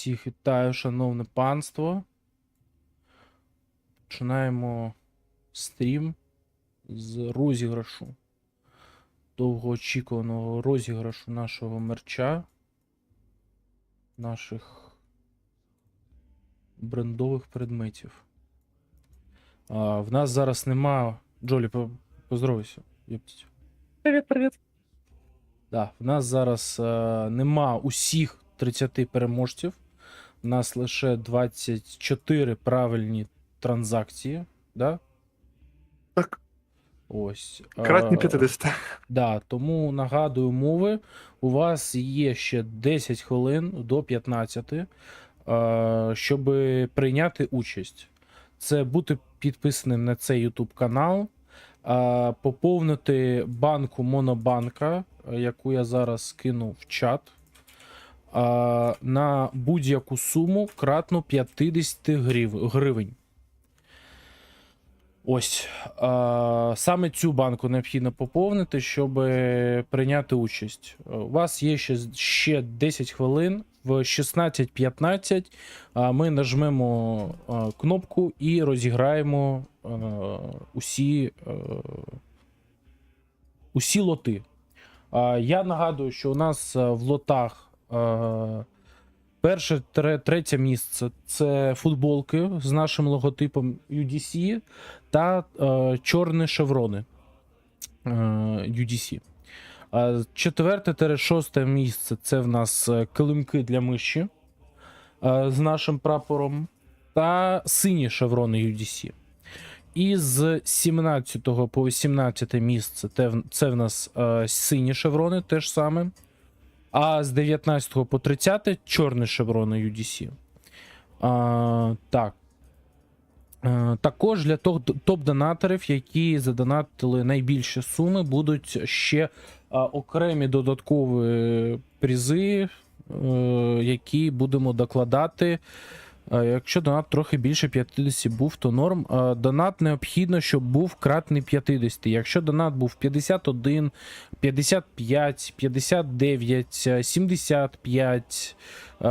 Всіх вітаю, шановне панство. Починаємо стрім з розіграшу. Довгоочікуваного розіграшу нашого мерча. Наших брендових предметів. А, в нас зараз нема. Джолі, по- поздоровайся. Привіт, привіт. Да, в нас зараз е, нема усіх 30 переможців. У нас лише 24 правильні транзакції. Да? Так, Ось. кратні Е, 50. Да, тому нагадую умови. У вас є ще 10 хвилин до 15, е, щоб прийняти участь. Це бути підписаним на цей YouTube канал, е, поповнити банку Монобанка, яку я зараз скину в чат. На будь-яку суму кратно 50 грив- гривень. Ось саме цю банку необхідно поповнити, щоб прийняти участь. У вас є ще, ще 10 хвилин. В 16.15 е, ми нажмемо кнопку і розіграємо усі, усі лоти. Я нагадую, що у нас в лотах перше тре- третє місце це футболки з нашим логотипом UDC та е, чорні шеврони е, UDC. Четверте шосте місце це в нас е, килимки для миші е, з нашим прапором та сині шеврони UDC. І з 17 по 18 місце це в нас е, сині шеврони, теж саме. А з 19 по 30 чорне шеврона UDC. А, так. Е, Також для топ-донаторів, які задонатили найбільші суми, будуть ще а, окремі додаткові призи, а, які будемо докладати. Якщо донат трохи більше 50 був, то норм. Донат необхідно, щоб був кратний 50. Якщо донат був 51, 55, 59, е, 75, е,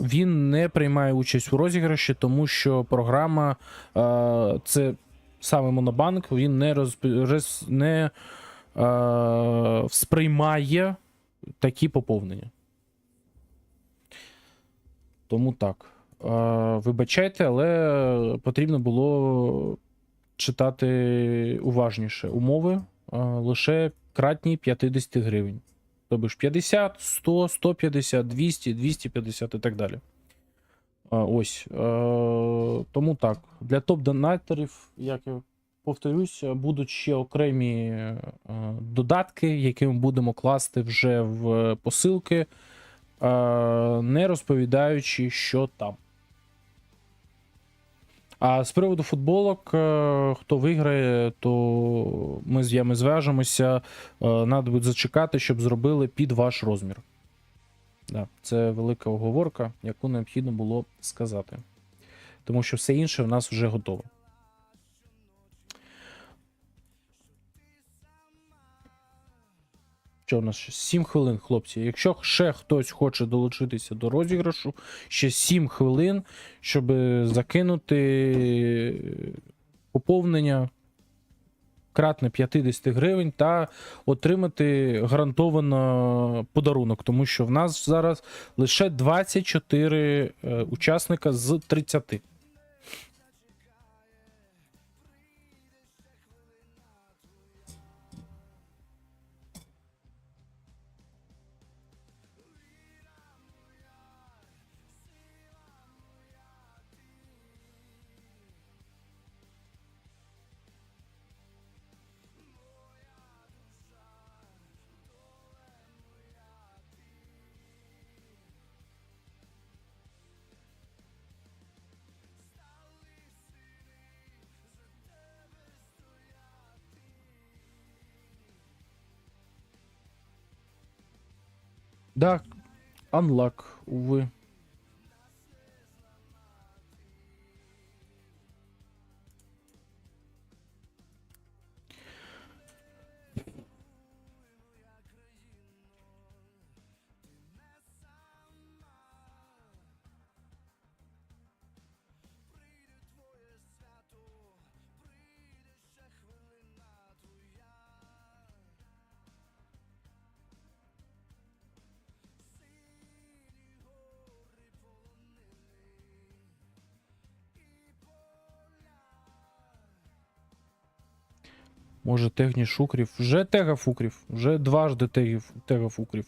він не приймає участь у розіграші, тому що програма це саме Монобанк, він не, роз, роз- не сприймає такі поповнення. Тому так. Вибачайте, але потрібно було читати уважніше умови лише кратні 50 гривень. Тобто ж 50, 100, 150, 200, 250 і так далі. Ось. Тому так. Для топ-донаторів, як я повторюсь, будуть ще окремі додатки, які ми будемо класти вже в посилки, не розповідаючи, що там. А з приводу футболок, е, хто виграє, то ми з вами зв'яжемося. Надо буде зачекати, щоб зробили під ваш розмір. Да, це велика оговорка, яку необхідно було сказати. Тому що все інше в нас вже готово. Що у нас ще? 7 хвилин, хлопці. Якщо ще хтось хоче долучитися до розіграшу, ще 7 хвилин, щоб закинути поповнення кратне 50 гривень та отримати гарантовано подарунок, тому що в нас зараз лише 24 е, учасника з 30. Да, unlock, увы. Може, тегні шукрів. Вже тегав укрів. Вже дважди тегів, тегав укрів.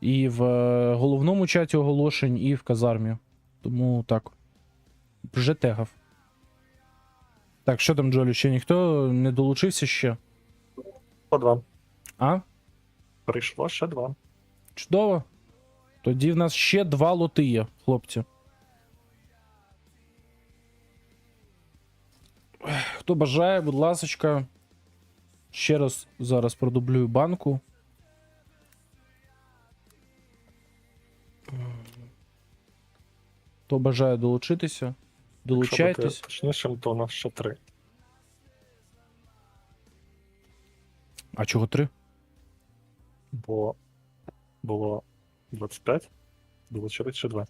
І в е, головному чаті оголошень, і в казармі. Тому так. Вже тегав. Так, що там, Джолі? Ще ніхто не долучився ще? По два. А? Прийшло ще два. Чудово. Тоді в нас ще два лоти є, хлопці. Хто бажає, будь ласочка. Ще раз зараз продублюю банку. Хто бажає долучитися, долучайтесь. точнішим, то у нас ще три. А чого три? Бо було 25, долучили ще два.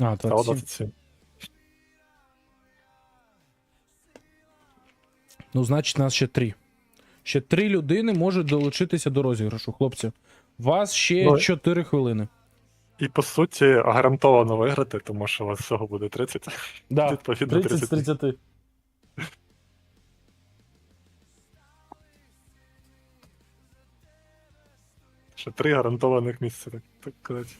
А, Стало 27. Ну, значить, нас ще три. Ще три людини можуть долучитися до розіграшу, хлопці. Вас ще Ну, 4 хвилини. І по суті, гарантовано виграти, тому що у вас всього буде 30. Да, Відповідно, 30 з 30. 30. Ще три гарантованих місця, так, так казати.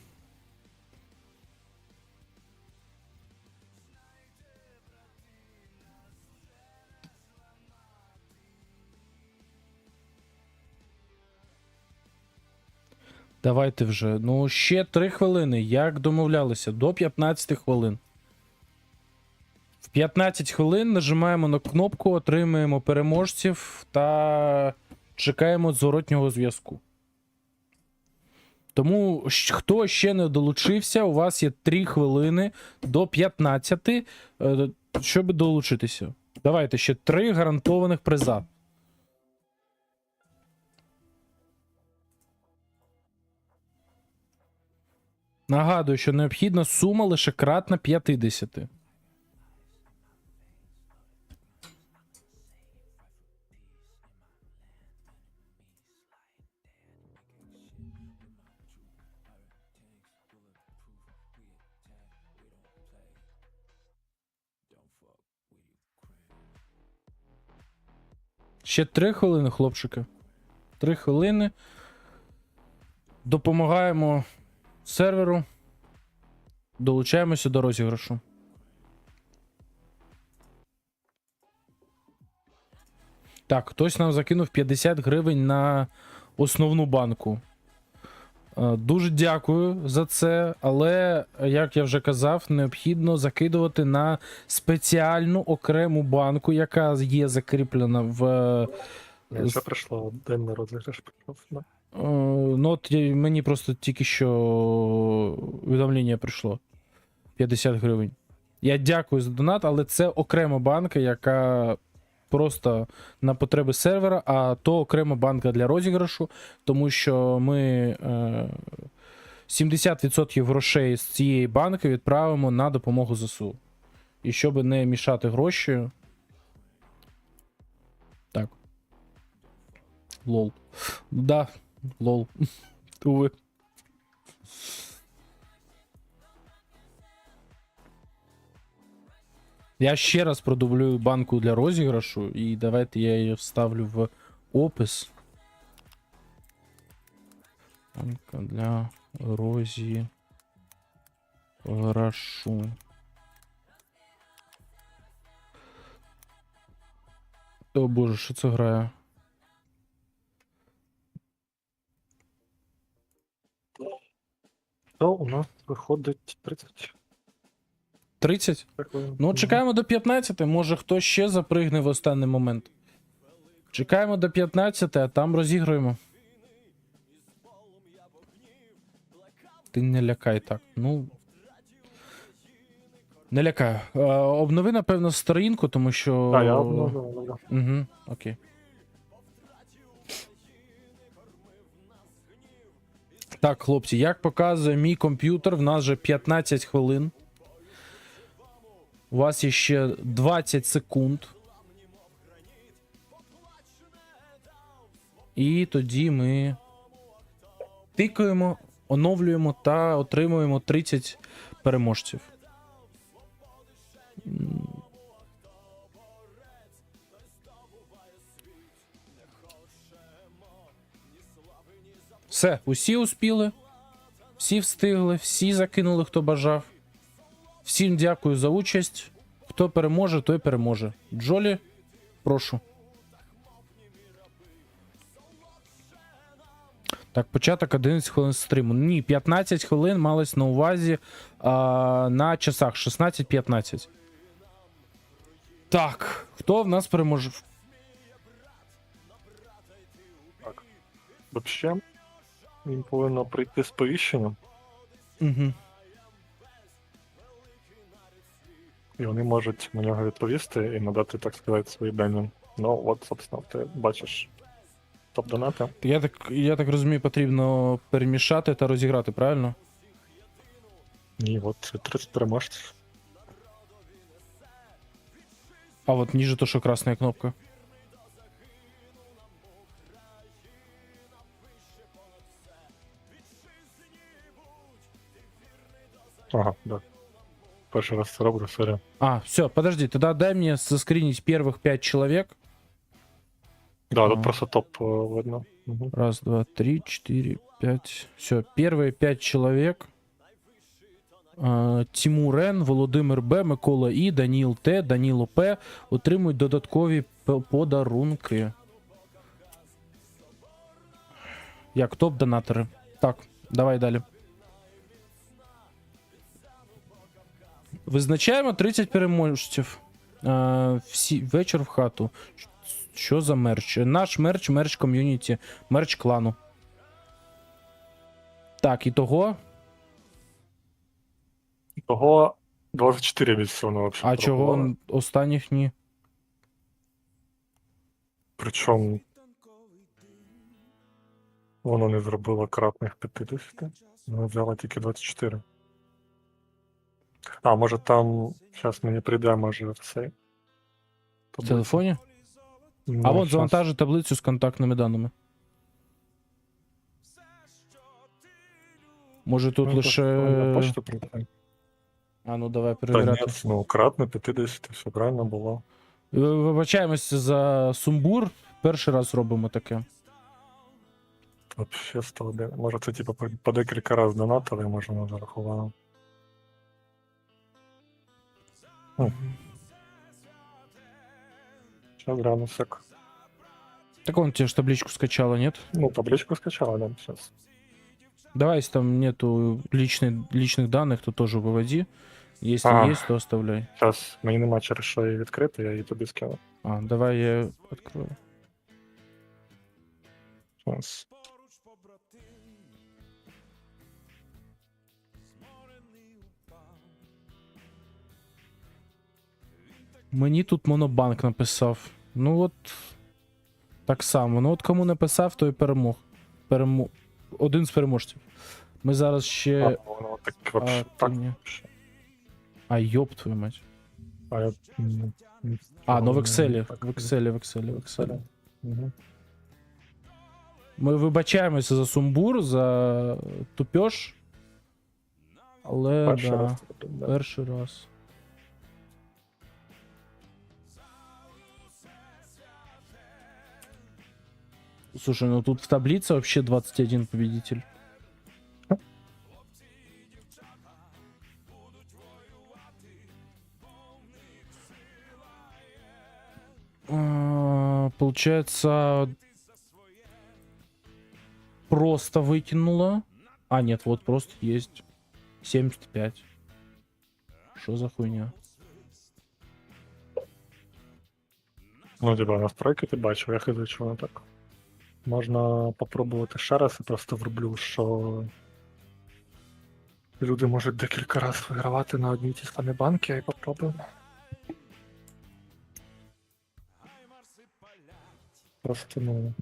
Давайте вже. Ну, ще 3 хвилини. Як домовлялися, до 15 хвилин. В 15 хвилин нажимаємо на кнопку, отримуємо переможців та чекаємо зворотнього зв'язку. Тому, хто ще не долучився, у вас є 3 хвилини до 15, е, щоб долучитися. Давайте ще 3 гарантованих приза. Нагадую, що необхідна сума лише кратна 50. Ще три хвилини, хлопчики. Три хвилини. Допомагаємо серверу. Долучаємося до розіграшу. Так, хтось нам закинув 50 гривень на основну банку. Е, Дуже дякую за це, але, як я вже казав, необхідно закидувати на спеціальну окрему банку, яка є закріплена в. е, Ні, Вже прийшло день на розіграш. Е, Ну, от мені просто тільки що увідомлення прийшло. 50 гривень. Я дякую за донат, але це окрема банка, яка просто на потреби сервера, а то окрема банка для розіграшу, тому що ми е, 70% грошей з цієї банки відправимо на допомогу ЗСУ. І щоб не мішати гроші. Так. Лол. Да, лол. Уви. Я ще раз продублюю банку для розіграшу, і давайте я її вставлю в опис. Банка для розіграшу. О боже, що це грає? То у нас виходить 30. 30? Ну, чекаємо до 15, може хтось ще запригне в останній момент. Чекаємо до 15, а там розіграємо. Ти не лякай так. Ну. Не лякаю. Е, обнови, напевно, сторінку, тому що. Так, я обновлю. Угу, окей. Так, хлопці, як показує мій комп'ютер, в нас вже 15 хвилин. У вас є ще 20 секунд. І тоді ми тикаємо, оновлюємо та отримуємо 30 переможців. Все, усі успіли, всі встигли, всі закинули, хто бажав. Всім дякую за участь. Хто переможе, той переможе. Джолі, прошу. Так, початок 11 хвилин стриму. Ні, 15 хвилин малось на увазі а, на часах 16-15. Так, хто в нас переможе? Взагалі, їм повинно прийти сповіщення, Угу. і вони можуть на нього відповісти і надати, так сказати, свої дані. Ну, от, собственно, ти бачиш топ-донати. Я так, я так розумію, потрібно перемішати та розіграти, правильно? І от це 30 переможців. А вот ниже то, что красная кнопка. Ага, да. Перший раз це роблю, сорі. А, все, подожди, тогда дай мне заскринить первых пять человек. Да, Ага. тут просто топ е, видно. Угу. Раз, два, три, четыре, пять. Все, первые пять человек. А, Тимур Н, Володимир Б, Микола І, Даніл Т, Даніло П отримують додаткові п- подарунки. Як топ-донатори. Так, давай далі. Визначаємо 30 переможців. А, всі, вечір в хату. Що за мерч? Наш мерч, мерч ком'юніті, мерч клану. Так, і того. Того 24 відсоно взагалі. А чого останніх ні? Причому воно не зробило кратних 50. Воно взяло тільки 24. А, може там. Зараз мені прийде, може, в цей. В телефоні? Ну, А от щас. завантажи таблицю з контактними даними. Може тут Ну, лише. Почту прийде. А ну давай Та ні, ну кратно 50, все правильно було. Е, Вибачаємося за сумбур. Перший раз робимо таке. Вообще 101. Може це типу по, декілька разів донатили, може воно зарахувало. Сейчас рано сек. Так он тебе ж табличку скачала, нет? Ну, табличку скачала, да, сейчас. Давай, если там нету личной, личных данных, то тоже выводи. Если А. есть, то оставляй. Зараз мені нема через що її відкрити, я її тобі скину. А, давай я открою. Щас. Мені тут монобанк написав. Ну от. Так само. Ну от кому написав, той перемог. Перемо... Один з переможців. Ми зараз ще. А, воно так вообще а, так. ні. А, йоп твою мать. А, я, А, ну в Excel. В Excel, в Excel, в Excel. Ми вибачаємося за сумбур, за тупеж. Але Перший да, раз перший раз. Слушай, ну тут в таблице вообще 21 победитель. А, Получается, просто выкинула. А, нет, вот просто есть 75. Что за хуйня? Ну, типа, настройки ти бачив, я хизу, що воно так. Можна попробувати ще раз і просто врублю, що люди можуть декілька разів вигравати на одній ті самі банки, а й попробуємо. Просто ну.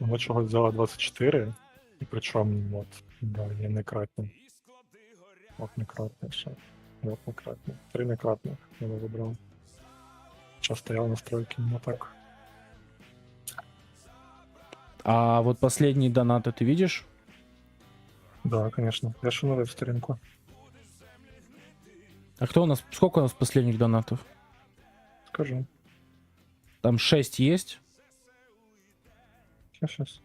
Воно чогось взяла 24, і причому от, да, є некратні. От некратні ще. Вот некратно. Три некратных я бы выбрал. Сейчас стоял настройки, но так. А вот последние донаты ты видишь? Да, конечно. Я шанував сторінку. А кто у нас? Сколько у нас последних донатов? Скажу. Там 6 есть. Сейчас, сейчас.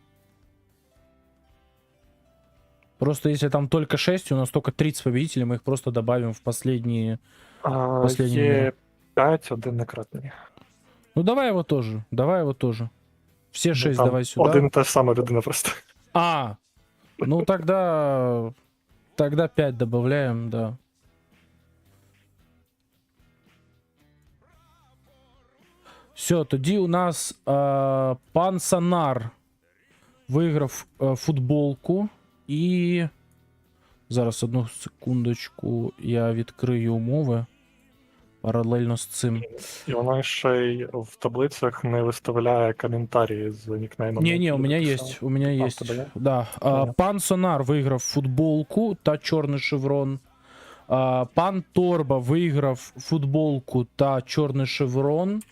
Просто если там только 6, у нас только 30 победителей, мы их просто добавим в последние. А, Последній є номер. 5, один некратний. Ну давай его тоже. Давай его тоже. Все 6 Там давай сюда. Один та ж сама людина просто. А, ну тогда... Тогда 5 добавляем, да. Все, тоді у нас е, пан Санар виграв е, футболку і. Зараз одну секундочку я відкрию умови Паралельно з цим. І вона ще й в таблицях не виставляє коментарі з нікнеймом. Не, не, у написав. есть, у меня А, есть. є? Да. А, пан Сонар виграв футболку та чорний шеврон. А, пан Торба виграв футболку та чорний шеврон.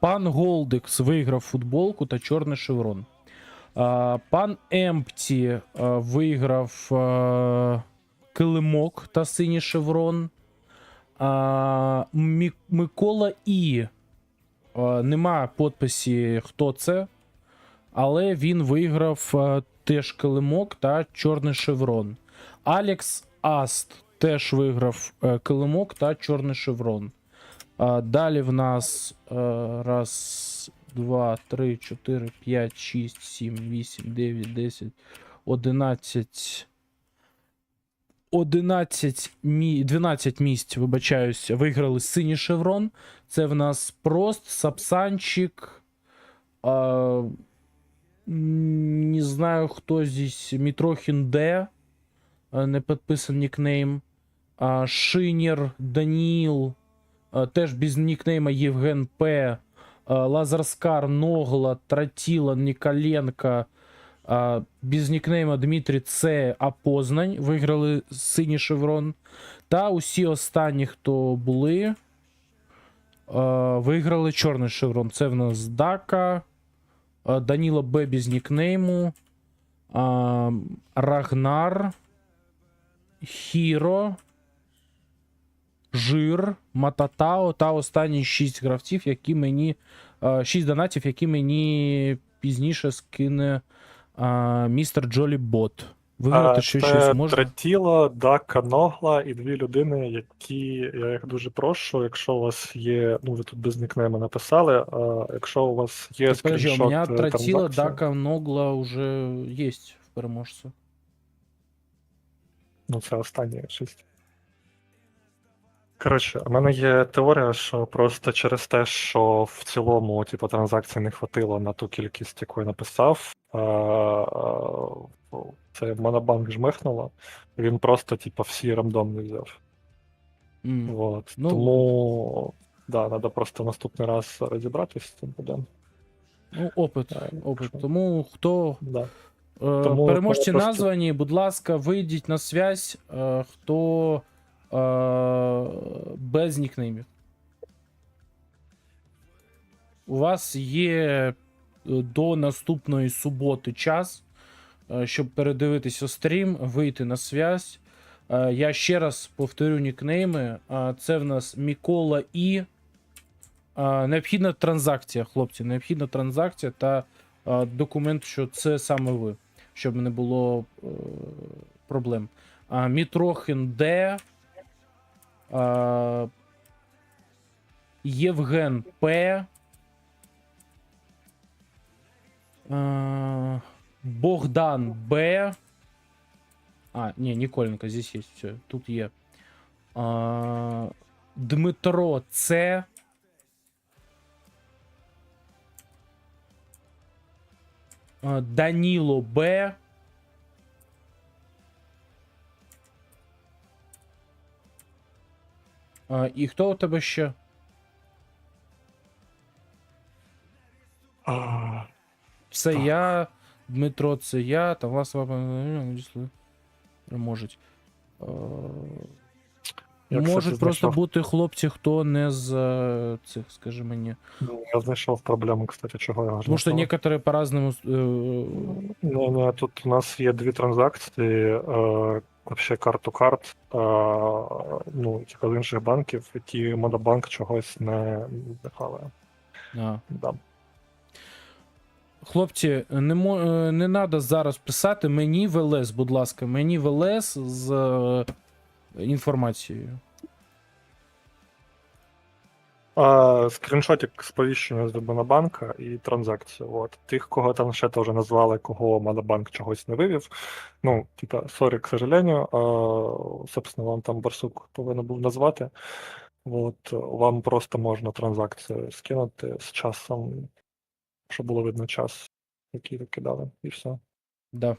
Пан Голдекс виграв футболку та чорний шеврон. А, пан Емпті а, виграв а, килимок та синій шеврон. Микола І. Нема подписі, хто це. Але він виграв теж килимок та чорний шеврон. Алекс Аст теж виграв е, килимок та чорний шеврон. Далі в нас е, раз, два, три, чотири, п'ять, шість, сім, вісім, дев'ять, десять, одинадцять. 11 мі... 12 місць, вибачаюсь, виграли синій шеврон. Це в нас Прост, Сапсанчик. А, не знаю, кто здесь. Митрохин Д. Не подписан никнейм. А, Шинер, Даніл. а, Теж без нікнейма Євген П. Лазарскар, Ногла, Тратіла, Ніколенко. Без нікнейма Дмитрій Це, а Познань. Виграли синій шеврон. Та усі останні, хто були. Виграли чорний шеврон. Це в нас Дака. Даніло Б без нікнейму. Рагнар. Хіро. Жир, Мататао та останні 6 гравців, які мені. 6 донатів, які мені пізніше скине а, містер Джолі Бот. Виграти ще щось можна? Третіла, Дака, Ногла і дві людини, які я їх дуже прошу. Якщо у вас є, ну ви тут без нікнейма написали. А якщо у вас є Так, подожди, у меня е, транзакції- Дака, Ногла уже есть в переможце. Ну, це останні шість. Коротше, у мене є теорія, що просто через те, що в цілому, типу, транзакцій не хватило на ту кількість, яку я написав, це монобанк жмихнуло, він просто, типу, всі рандомно взяв. М. Вот. Ну- Тому да, треба просто наступний раз розібратися з цим буде. Ну, опит. Е, опит. Тому хто Да. е, Тому переможці просто- названі, будь ласка, вийдіть на связь, е, хто без нікнеймів. У вас є до наступної суботи час, е, щоб передивитися стрім, вийти на связь. Е, Я ще раз повторю нікнейми. Е, Це в нас Мікола І. Е, Необхідна транзакція, хлопці. Необхідна транзакція та е, документ, що це саме ви, щоб не було е, проблем. Мітрохин Д. Євген П. Богдан Б. А, ні, Ніколенко, здесь є все. Тут. А, Дмитро С. А, Даніло Б. А, і хто у тебе ще? Це Так. я, Дмитро, це я, там вас можуть. Е, Можуть просто знайшов. бути хлопці, хто не з е, цих, скажи мені. ну, я знайшов проблему, кстати, чого я Тому що знайшов. по-разному. е, Ні, ні, тут у нас є дві транзакції. Е, вообще карту карт, е, ну, тільки з інших банків, які Монобанк чогось не хаває. Да. Хлопці, не, мо... е, не треба зараз писати мені в ЛС, будь ласка, мені в ЛС з е, інформацією. А, скріншотик сповіщення з Монобанка і транзакція. От. Тих, кого там ще теж назвали, кого Монобанк чогось не вивів. Ну, типа, сорі, к сожалению, а, собственно, вам там Барсук повинен був назвати. От, вам просто можна транзакцію скинути з часом, щоб було видно час, який ви кидали, і все. Да.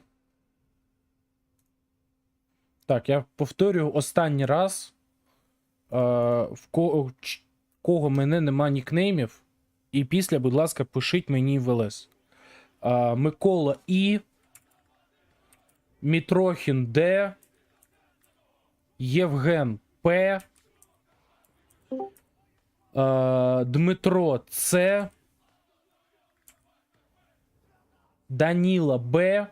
Так, я повторюю останній раз. Е, в кого, ч- кого мене нема нікнеймів. І після, будь ласка, пишіть мені в ЛС. Е, Микола І. Мітрохін Д. Євген П. Е, Дмитро С. Даніла Б.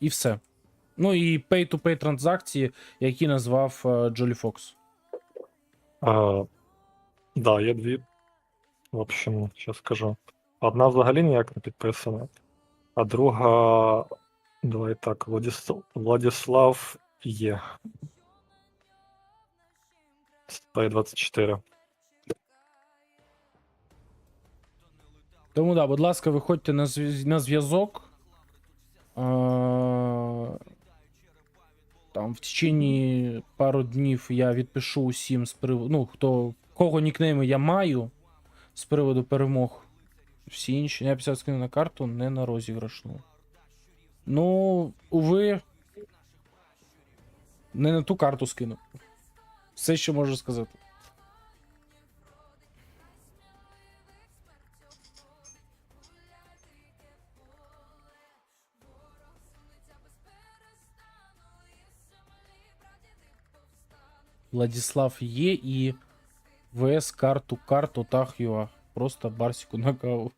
І все. Ну і pay-to-pay транзакції, які назвав е, Джолі Фокс. А, да, є дві. В общем, що скажу. Одна взагалі ніяк не підписана, а друга. Давай так, Владіс... Владіслав є. Стає 24. Тому да, будь ласка, виходьте на на зв'язок. Там в течение пару днів я відпишу усім з приводу. Ну, хто кого нікнейми я маю з приводу перемог. Всі інші. Я 50 скину на карту, не на розіграшну. Ну, уви. Не на ту карту скину. Все, що можу сказати. Владислав є і ВС карту карту Тахюа. Просто Барсіку на каву.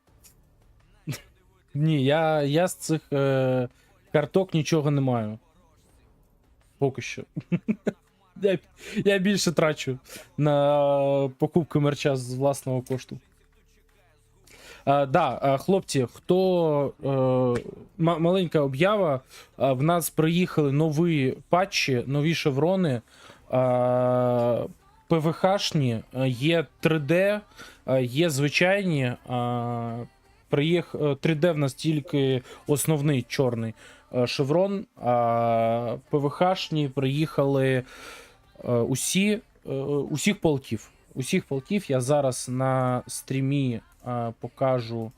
Ні, я, я з цих е, карток нічого не маю. Поки що. я, я більше трачу на покупку мерча з власного кошту. А, да, хлопці, хто е, ма- маленька об'ява. В нас приїхали нові патчі, нові шеврони. А, ПВХшні, є 3D, є звичайні. Приїх... е, 3D в нас тільки основний чорний е, шеврон. А ПВХшні приїхали е, усі, е, усіх полків. Усіх полків я зараз на стрімі е, покажу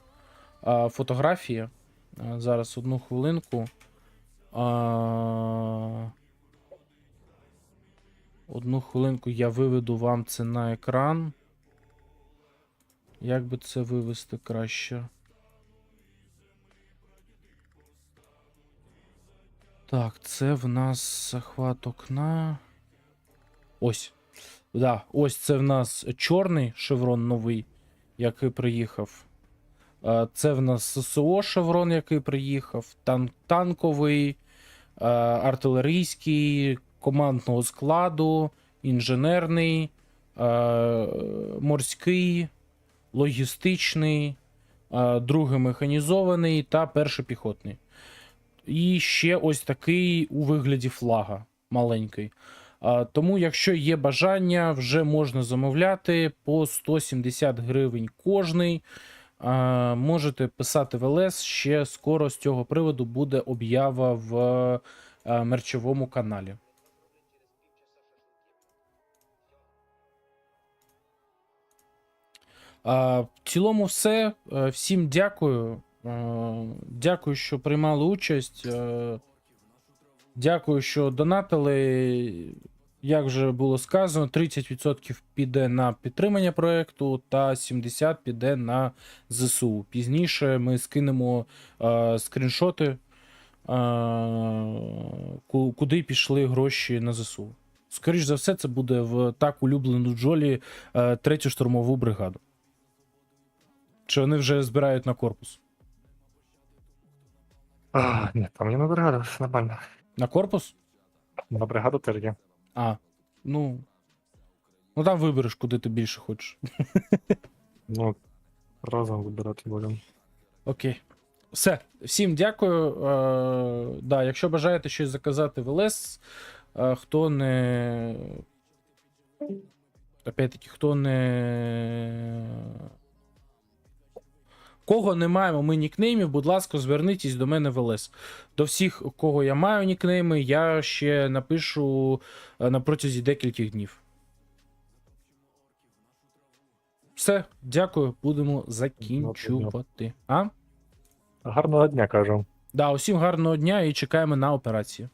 е, фотографії. Е, Зараз одну хвилинку. Одну хвилинку я виведу вам це на екран. Як би це вивести краще? Так, це в нас захват окна. Ось. Да, ось це в нас чорний шеврон новий, який приїхав. Це в нас ССО шеврон, який приїхав, тан- танковий, артилерійський, командного складу, інженерний, е, морський, логістичний, е, другий механізований та перший піхотний. І ще ось такий у вигляді флага маленький. А, Тому, якщо є бажання, вже можна замовляти по 170 гривень кожний. Можете писати в ЛС. Ще скоро з цього приводу буде об'ява в е, мерчовому каналі. В цілому, все. Е, Всім дякую. Е, Дякую, що приймали участь. Е, Дякую, що донатили. Як вже було сказано, 30% піде на підтримання проекту, та 70% піде на ЗСУ. Пізніше ми скинемо е, скріншоти, е, куди пішли гроші на ЗСУ. Скоріше за все, це буде в так улюблену Джолі е, третю штурмову бригаду. Чи вони вже збирають на корпус? А, ні, там не на бригаду, все нормально. На корпус? На бригаду теж є. А, ну. Ну там вибереш, куди ти більше хочеш. Ну, разом вибирати будемо. Окей. Все. Всім дякую. Е, да, якщо бажаєте щось заказати в ЛС, е, хто не. Опять-таки, хто не. Кого не маємо ми нікнеймів, будь ласка, звернітесь до мене в ЛС. До всіх, кого я маю нікнейми, я ще напишу е, на протязі декількох днів. Все, дякую, будемо закінчувати. А? Гарного дня кажу. Да, усім гарного дня і чекаємо на операцію.